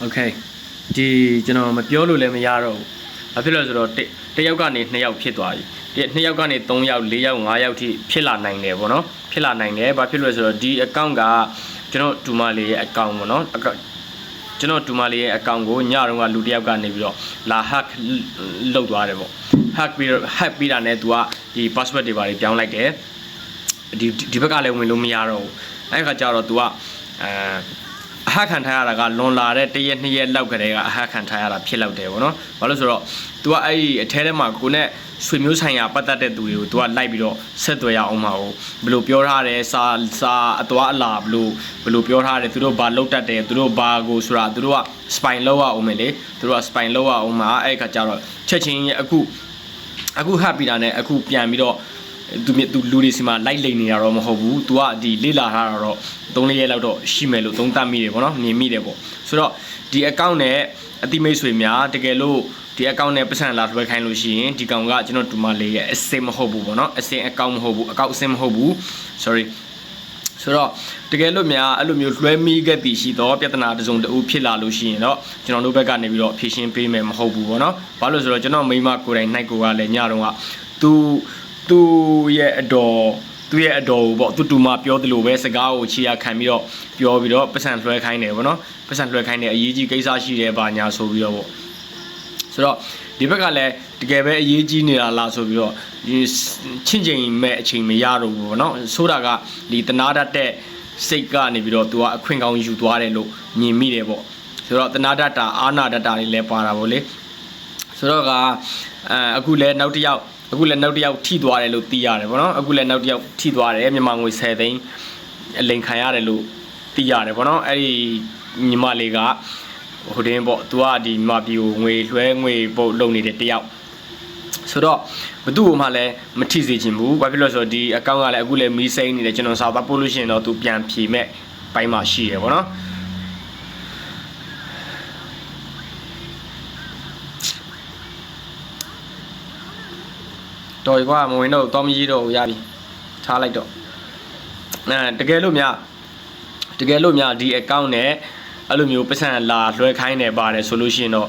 โอเคဒီကျွန်တော်မပြောလို့လည်းမရတော့ဘူးဘာဖြစ်လို့လဲဆိုတော့တစ်တစ်ယောက်ကနေနှစ်ယောက်ဖြစ်သွားပြီဒီနှစ်ယောက်ကနေ3ယောက်4ယောက်5ယောက်ထိဖြစ်လာနိုင်တယ်ပေါ့နော်ဖြစ်လာနိုင်တယ်ဘာဖြစ်လို့လဲဆိုတော့ဒီ account ကကျွန်တော်ဒူမာလေးရဲ့ account ပေါ့နော် account ကျွန်တော်ဒူမာလေးရဲ့ account ကိုညတုန်းကလူတစ်ယောက်ကနေပြီးတော့လာ hack လုပ်သွားတယ်ပေါ့ hack ပြီးတော့ hack ပြီးတာနဲ့ तू ကဒီ password တွေပါတွေပြောင်းလိုက်တယ်ဒီဒီဘက်ကလည်းဝင်လို့မရတော့ဘူးအဲ့ခါကျတော့ तू ကအဲ အဟခံထားရတာကလွန်လာတဲ့တရက်နှစ်ရက်လောက်ကတည်းကအဟခံထားရတာဖြစ်လောက်တယ်ဗောနော်ဘာလို့ဆိုတော့ तू ကအဲ့ဒီအထဲထဲမှာကိုနဲ့ဆွေမျိုးဆိုင်ရာပတ်သက်တဲ့သူတွေကို तू ကလိုက်ပြီးတော့ဆက်သွယ်ရအောင်မှာဟုတ်ဘယ်လိုပြောထားတယ်စာစာအသွားအလာဘယ်လိုဘယ်လိုပြောထားတယ်သူတို့ဘာလုပ်တတ်တယ်သူတို့ဘာကိုဆိုတာသူတို့က spy လောက်ရအောင်မယ်လေသူတို့က spy လောက်ရအောင်မှာအဲ့ခါကျတော့ချက်ချင်းအခုအခုဟပ်ပြီးတာနဲ့အခုပြန်ပြီးတော့ သူမြသူလူတွေစီမှာလိုက်လိန်နေတာတော့မဟုတ်ဘူး तू ကဒီလေ့လာထားတာတော့3-4ရက်လောက်တော့ရှိမယ်လို့သုံးသပ်မိတယ်ပေါ့နော်မြင်မိတယ်ပေါ့ဆိုတော့ဒီ account နဲ့အတိမိတ်ဆွေများတကယ်လို့ဒီ account နဲ့ပတ်စံလာလွှဲခိုင်းလို့ရှိရင်ဒီကောင်ကကျွန်တော်ဒူမလေးရဲ့အစင်မဟုတ်ဘူးပေါ့နော်အစင် account မဟုတ်ဘူး account အစင်မဟုတ်ဘူး sorry ဆိုတော့တကယ်လို့များအဲ့လိုမျိုးလွှဲမိခဲ့တည်ရှိတော့ပြဿနာတစ်စုံတစ်ဦးဖြစ်လာလို့ရှိရင်တော့ကျွန်တော်တို့ဘက်ကနေပြီးတော့ဖြေရှင်းပေးမယ်မဟုတ်ဘူးပေါ့နော်ဘာလို့ဆိုတော့ကျွန်တော်မိမကိုယ်တိုင်နိုင်ကိုကလည်းညတော့ကသူ သူရဲ့အတော်သူရဲ့အတော်ကိုပေါ့သူတူမပြောသလိုပဲစကားကိုခြေရခံပြီးတော့ပြောပြီးတော့ပတ်စံလွှဲခိုင်းတယ်ပေါ့နော်ပတ်စံလွှဲခိုင်းတယ်အရေးကြီးကိစ္စရှိတယ်ဘာညာဆိုပြီးတော့ပေါ့ဆိုတော့ဒီဘက်ကလည်းတကယ်ပဲအရေးကြီးနေတာလားဆိုပြီးတော့ဒီချင်းချင်းမဲ့အချိန်မရတော့ဘူးပေါ့နော်ဆိုတာကဒီတနာတတ်တဲ့စိတ်ကနေပြီးတော့သူကအခွင့်ကောင်းယူသွားတယ်လို့မြင်မိတယ်ပေါ့ဆိုတော့တနာတတ်တာအာနာတတ်တာတွေလည်းပါတာပေါ့လေဆိုတော့ကအဲအခုလည်းနောက်တစ်ယောက် အခုလည်းနောက်တစ်ယောက်ထိသွားတယ်လို့သိရတယ်ပေါ့နော်အခုလည်းနောက်တစ်ယောက်ထိသွားတယ်မြန်မာငွေ10သိန်းအလိန်ခံရတယ်လို့သိရတယ်ပေါ့နော်အဲ့ဒီညီမလေးကဟိုတင်းပေါ့သူကဒီမြန်မာပြည်ကိုငွေလွှဲငွေပုတ်လုပ်နေတဲ့တယောက်ဆိုတော့ဘသူ့ကိုမှလည်းမထိစေချင်ဘူးဘာဖြစ်လို့လဲဆိုတော့ဒီအကောင့်ကလည်းအခုလည်းမီးစိမ့်နေတယ်ကျွန်တော်စာသားပို့လို့ရှိရင်တော့သူပြန်ဖြေမဲ့ပိုင်းမှာရှိရယ်ပေါ့နော် တော်ပြီကွာမဝင်တော့တော့မကြီးတော့ရပြီထားလိုက်တော့အဲတကယ်လို့များတကယ်လို့များဒီအကောင့်နဲ့အဲ့လိုမျိုးပတ်စံလာလွှဲခိုင်းနေပါတယ်ဆိုလို့ရှိရင်တော့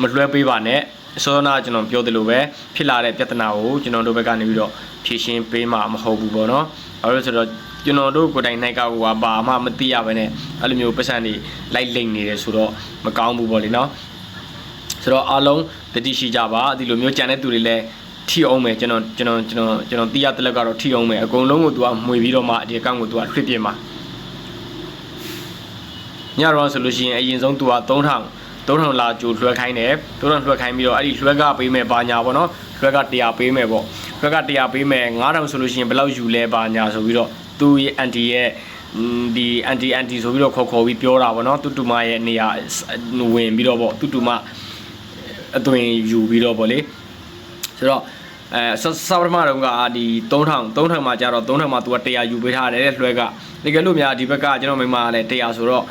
မလွှဲပေးပါနဲ့အစောနာကျွန်တော်ပြောသလိုပဲဖြစ်လာတဲ့ပြဿနာကိုကျွန်တော်တို့ဘက်ကနေပြီးတော့ဖြေရှင်းပေးမှာမဟုတ်ဘူးပေါ့နော်။ဘာလို့လဲဆိုတော့ကျွန်တော်တို့ကိုယ်တိုင်နိုင်ကောက်ကဘာမှမသိရဘဲနဲ့အဲ့လိုမျိုးပတ်စံတွေလိုက်လိမ့်နေတယ်ဆိုတော့မကောင်းဘူးပေါ့လေနော်။ဆိုတော့အားလုံးတတိရှိကြပါဒီလိုမျိုးကြံတဲ့သူတွေလည်း ထီအောင်မယ်ကျွန်တော်ကျွန်တော်ကျွန်တော်ကျွန်တော်သိရတဲ့လက်ကတော့ထီအောင်မယ်အကုန်လုံးကိုသူကမှွေပြီးတော့မှဒီအကောင့်ကိုသူကလွှတ်ပြမှာညတော့ဆိုလို့ရှိရင်အရင်ဆုံးသူက3000 3000လာကြိုလွှဲခိုင်းတယ်3000လွှဲခိုင်းပြီးတော့အဲ့ဒီလွှဲကပေးမယ်ဘာညာပေါ့နော်လွှဲက100ပေးမယ်ပေါ့လွှဲက100ပေးမယ်9000ဆိုလို့ရှိရင်ဘယ်လောက်ယူလဲဘာညာဆိုပြီးတော့သူရဲ့အန်တီရဲ့ဒီအန်တီအန်တီဆိုပြီးတော့ခေါ်ခေါ်ပြီးပြောတာပေါ့နော်တူတူမရဲ့နေရာဝင်ပြီးတော့ပေါ့တူတူမအသွင်ယူပြီးတော့ပေါ့လေဆိုတော့ အဲစောပထမတုန်းကဒီ3000 3000မှာကြတော့3000မှာ तू က100ယူပေးထားတယ်လွှဲကတကယ်လို့များဒီဘက်ကကျွန်တော်မိမကလည်း100ဆိုတော့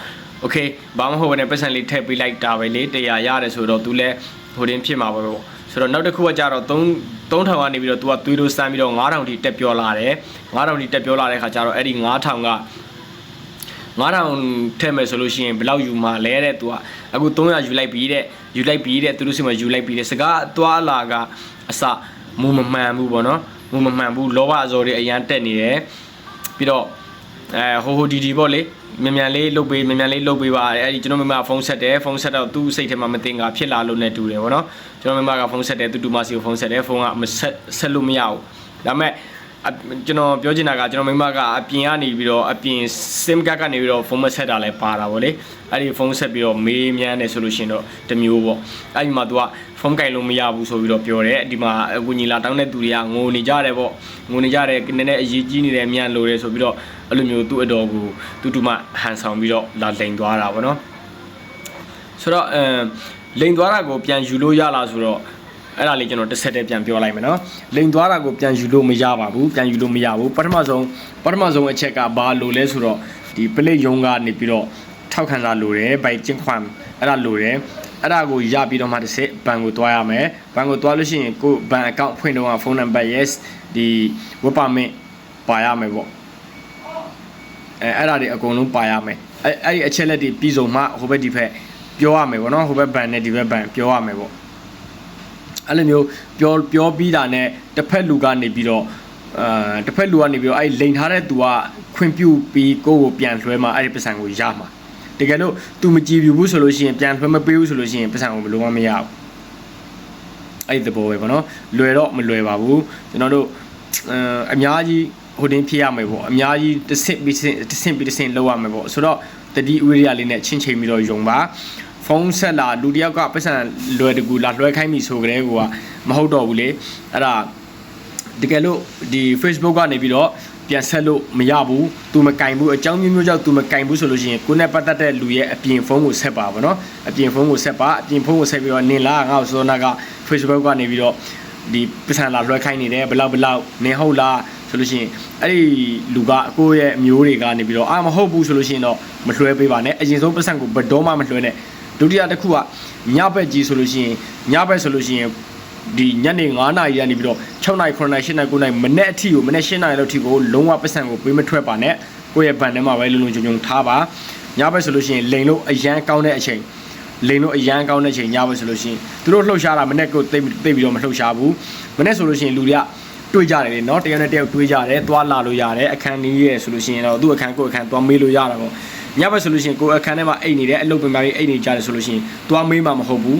okay ဘာမှမဟုတ်ဘဲနဲ့ပတ်စံလေးထည့်ပေးလိုက်တာပဲလေ100ရတယ်ဆိုတော့ तू လည်းဟိုတင်ဖြစ်မှာပဲပေါ့ဆိုတော့နောက်တစ်ခုကကြတော့3 3000ကနေပြီးတော့ तू ကသွေးတို့စမ်းပြီးတော့9000ထိတက်ပြောလာတယ်9000ထိတက်ပြောလာတဲ့ခါကျတော့အဲ့ဒီ9000က9000ထည့်မယ်ဆိုလို့ရှိရင်ဘယ်လောက်ယူမှာလဲတဲ့သူကအခု300ယူလိုက်ပြီတဲ့ယူလိုက်ပြီတဲ့သူတို့စီမှာယူလိုက်ပြီတဲ့စကားအသွာလာကအစ မူမမှန်ဘူးပေါ့နော်မူမမှန်ဘူးလောဘအစော်တွေအရန်တက်နေတယ်ပြီးတော့အဲဟိုဟိုဒီဒီပေါ့လေမြန်မြန်လေးလုတ်ပေးမြန်မြန်လေးလုတ်ပေးပါအဲ့ဒီကျွန်တော်မိမဖုန်းဆက်တယ်ဖုန်းဆက်တော့သူ့စိတ်ထဲမှာမသိငါဖြစ်လာလို့နဲ့တူတယ်ဗောနော်ကျွန်တော်မိမကဖုန်းဆက်တယ်သူတူမစီကိုဖုန်းဆက်တယ်ဖုန်းကမဆက်ဆက်လို့မရဘူးဒါပေမဲ့ ကျွန်တော်ပြောချင်တာကကျွန်တော်မိမကအပြင်ကနေပြီးတော့အပြင် SIM card ကနေပြီးတော့ဖုန်းမဆက်တာလည်းပါတာဗောလေအဲ့ဒီဖုန်းဆက်ပြီးတော့မေးမြန်းတယ်ဆိုလို့ရှိရင်တော့တမျိုးပေါ့အဲ့ဒီမှာ तू ကဖုန်းကင်လို့မရဘူးဆိုပြီးတော့ပြောတယ်ဒီမှာအကူညီလာတောင်းတဲ့သူတွေကငိုနေကြတယ်ပေါ့ငိုနေကြတယ်နည်းနည်းအရေးကြီးနေတယ်မြန်လို့တယ်ဆိုပြီးတော့အဲ့လိုမျိုးသူ့အတော်ကိုတူတူမှဟန်ဆောင်ပြီးတော့လာလိန်သွားတာဗောနော်ဆိုတော့အဲလိန်သွားတာကိုပြန်ယူလို့ရလားဆိုတော့ အဲ့ဒါလေးကျွန်တော်တစ်ဆက်တည်းပြန်ပြောလိုက်မယ်နော်လိန်သွားတာကိုပြန်ယူလို့မရပါဘူးပြန်ယူလို့မရဘူးပထမဆုံးပထမဆုံးအချက်ကဘာလို့လဲဆိုတော့ဒီပလိတ်ယုံကနေပြီးတော့ထောက်ခံစာလိုတယ်ဘိုက်ကျင်းခွမ်အဲ့ဒါလိုတယ်အဲ့ဒါကိုရပြီးတော့မှတစ်စစ်ဘန်ကိုတွားရမယ်ဘန်ကိုတွားလို့ရှိရင်ကိုဘန်အကောင့်ဖွင့်တော့ဖုန်းနံပါတ် yes ဒီ work permit ပါရမယ်ပေါ့အဲအဲ့ဒါတွေအကုန်လုံးပါရမယ်အဲအဲ့ဒီအချက်လက်တွေပြီးဆုံးမှဟိုဘက်ဒီဘက်ပြောရမယ်ပေါ့နော်ဟိုဘက်ဘန်နဲ့ဒီဘက်ဘန်ပြောရမယ်ပေါ့ အဲ့လိုမျိုးပြောပြောပြီးတာနဲ့တစ်ဖက်လူကနေပြီးတော့အာတစ်ဖက်လူကနေပြီးတော့အဲ့လိန်ထားတဲ့သူကခွင့်ပြုပြီးကိုယ့်ကိုပြန်လွှဲမှအဲ့ဒီပတ်စံကိုရမှာတကယ်လို့ तू မကြည်ပြဘူးဆိုလို့ရှိရင်ပြန်လွှဲမပေးဘူးဆိုလို့ရှိရင်ပတ်စံကိုဘယ်လိုမှမရဘူးအဲ့ဒီသဘောပဲပေါ့နော်လွယ်တော့မလွယ်ပါဘူးကျွန်တော်တို့အအများကြီးဟိုတင်းဖြစ်ရမယ်ပေါ့အများကြီးတစ်ဆင့်ပြီးတစ်ဆင့်တစ်ဆင့်ပြီးတစ်ဆင့်လောက်ရမယ်ပေါ့ဆိုတော့တတိဥရိယလေးနဲ့ချင်းချိန်ပြီးတော့ယုံပါ ဖုန်းဆက်လာလူတစ်ယောက်ကပတ်စံလွယ်တကူလာလွှဲခိုင်းပြီဆိုကြတဲ့ကွာမဟုတ်တော့ဘူးလေအဲ့ဒါတကယ်လို့ဒီ Facebook ကနေပြီးတော့ပြန်ဆက်လို့မရဘူး तू မကင်ဘူးအကြောင်းမျိုးမျိုးကြောင့် तू မကင်ဘူးဆိုလို့ရှိရင်ကိုယ်နဲ့ပတ်သက်တဲ့လူရဲ့အပြင်ဖုန်းကိုဆက်ပါဗောနော်အပြင်ဖုန်းကိုဆက်ပါအပြင်ဖုန်းကိုဆက်ပြီးတော့နင်လာငါ့ကိုစောနာက Facebook ကနေပြီးတော့ဒီပတ်စံလာလွှဲခိုင်းနေတယ်ဘလောက်ဘလောက်နင်ဟုတ်လားဆိုလို့ရှိရင်အဲ့ဒီလူကအကိုရဲ့အမျိုးတွေကနေပြီးတော့အာမဟုတ်ဘူးဆိုလို့ရှိရင်တော့မလွှဲပေးပါနဲ့အရင်ဆုံးပတ်စံကိုဘယ်တော့မှမလွှဲနဲ့ ဒုတိယတစ်ခုကညဘက်ကြီးဆိုလို့ရှိရင်ညဘက်ဆိုလို့ရှိရင်ဒီညနေ9နာရီကနေပြီးတော့6နာရီ9နာရီ10နာရီ9နာရီမနေ့အထိကိုမနေ့10နာရီလောက်အထိကိုလုံးဝပတ်စံကိုပေးမထွက်ပါနဲ့ကိုယ့်ရဲ့ဘန်ထဲမှာပဲလုံလုံချုံချုံထားပါညဘက်ဆိုလို့ရှိရင်လိန်လို့အရန်ကောင်းတဲ့အချိန်လိန်လို့အရန်ကောင်းတဲ့အချိန်ညဘက်ဆိုလို့ရှိရင်သူတို့လှုပ်ရှားတာမနေ့ကိုတိတ်တိတ်ပြီးတော့မလှုပ်ရှားဘူးမနေ့ဆိုလို့ရှိရင်လူတွေကတွေ့ကြတယ်လေနော်တယောက်နဲ့တယောက်တွေ့ကြတယ်သွားလာလို့ရတယ်အခန်းကြီးရဲ့ဆိုလို့ရှိရင်တော့သူ့အခန်းကိုယ့်အခန်းသွားမေးလို့ရတာပေါ့ ညဘက်ဆိုလို့ရှိရင်ကိုယ်အခန်းထဲမှာအိတ်နေတယ်အလုပ်ပင်ပါပြီးအိတ်နေကြတယ်ဆိုလို့ရှိရင်သွားမေးမှမဟုတ်ဘူး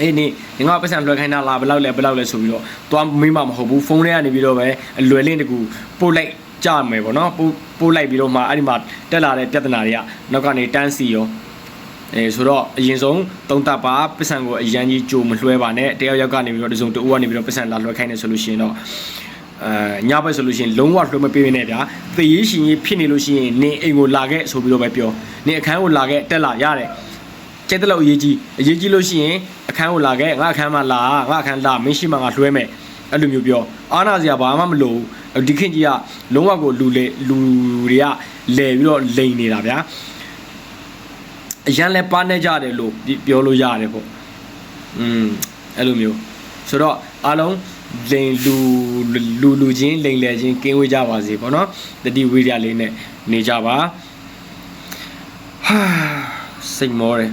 အေးနေငါပတ်စံလွှဲခိုင်းတာလားဘယ်လောက်လဲဘယ်လောက်လဲဆိုပြီးတော့သွားမေးမှမဟုတ်ဘူးဖုန်းထဲကနေပြီးတော့ပဲအလွယ်လင်းတကူပို့လိုက်ကြမယ်ပေါ့နော်ပို့ပို့လိုက်ပြီးတော့မှအဲ့ဒီမှာတက်လာတဲ့ပြဿနာတွေကနောက်ကနေတန်းစီရောအဲဆိုတော့အရင်ဆုံးသုံးတပ်ပါပတ်စံကိုအရန်ကြီးကြိုမလွှဲပါနဲ့တယောက်ယောက်ကနေပြီးတော့ဒီစုံတူကနေပြီးတော့ပတ်စံလာလွှဲခိုင်းနေဆိုလို့ရှိရင်တော့ အဲညဘက်ဆိုလို့ရှိရင်လုံးဝလွှဲမပေးဘဲနဲ့ဗျာသေရေးရှင်ကြီးဖြစ်နေလို့ရှိရင်နင်အိမ်ကိုလာခဲ့ဆိုပြီးတော့ပဲပြောနင်အခန်းကိုလာခဲ့တက်လာရတယ်ကျက်တဲ့လောက်အရေးကြီးအရေးကြီးလို့ရှိရင်အခန်းကိုလာခဲ့ငါအခန်းမှာလာငါအခန်းလာမင်းရှိမှငါလွှဲမယ်အဲ့လိုမျိုးပြောအာနာစရာဘာမှမလိုဘူးဒီခင်ကြီးကလုံးဝကိုလူလေလူတွေကလဲပြီးတော့လိန်နေတာဗျာအရန်လဲပါနေကြတယ်လို့ပြောလို့ရတယ်ပေါ့อืมအဲ့လိုမျိုးဆိုတော့အားလုံး လိန်လူလူလူချင်းလိန်လေချင်းကင်းဝေးကြပါစေပေါ့နော်တတိဝိရိယလေးနဲ့နေကြပါဟာစိတ်မောတယ်